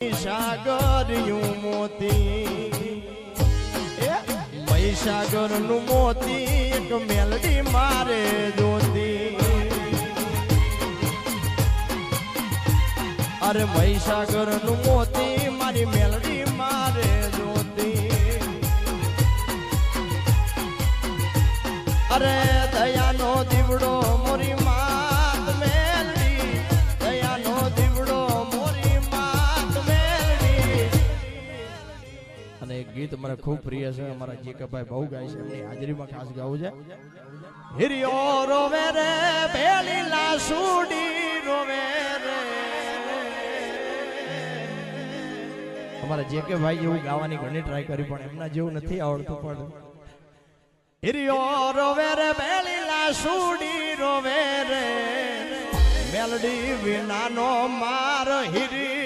મહીસાગર્યું મોતી. એ મહીસાગરનું મોતી એક મેલડી મારે જોતી અરે મહીસાગરનું મોતી મારી મેલડી મારે જોતી અરે દયા અને એક ગીત મને ખૂબ પ્રિય છે. અમારા જીકભાઈ બહુ ગાય છે. એમની હાજરીમાં ખાસ ગાવું છે. હિરિયો રોવે રે પેલી લાસુડી રોવે રે. અમારા જેકે ભાઈ જેવું ગાવાની ઘણી ટ્રાય કરી, પણ એમના જેવું નથી આવડતું પણ. હિરિયો રોવે રે પેલી લાસુડી રોવે રે. મેલડી વિના વિનાનો માર હિરી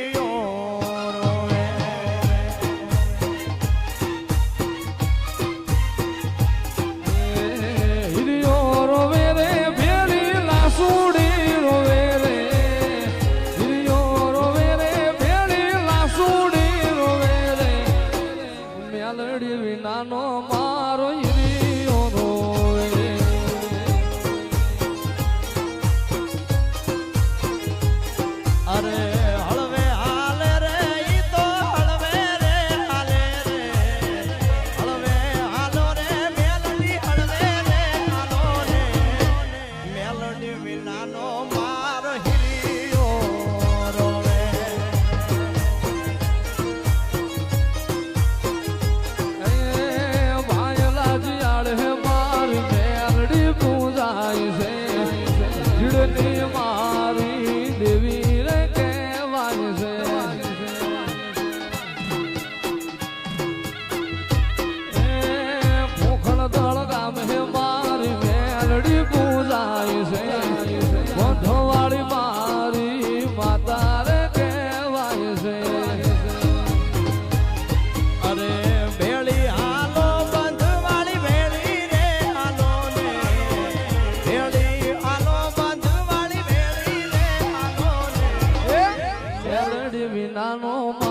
নম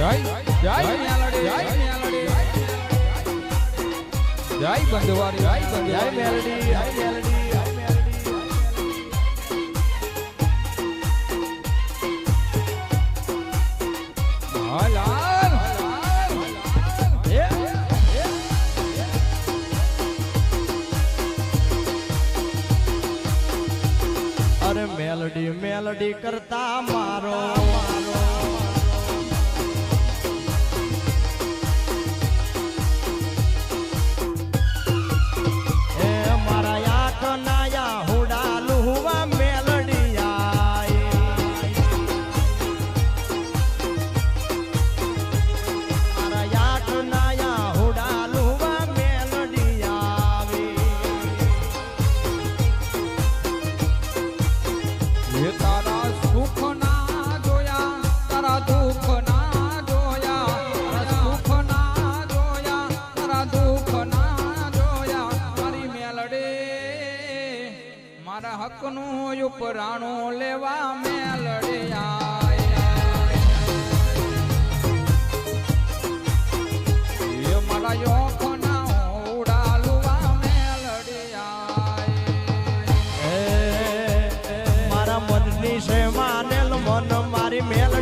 જય જય મેલડી જય મેલડી. જય બંધવારી મેલડી મેલડી મેલડી. મેલડી કરતા મારો મારો હકનું ઉપરાણું લેવા મેલડ્યા મારા મનની છે માનેલ મન મારી મેલ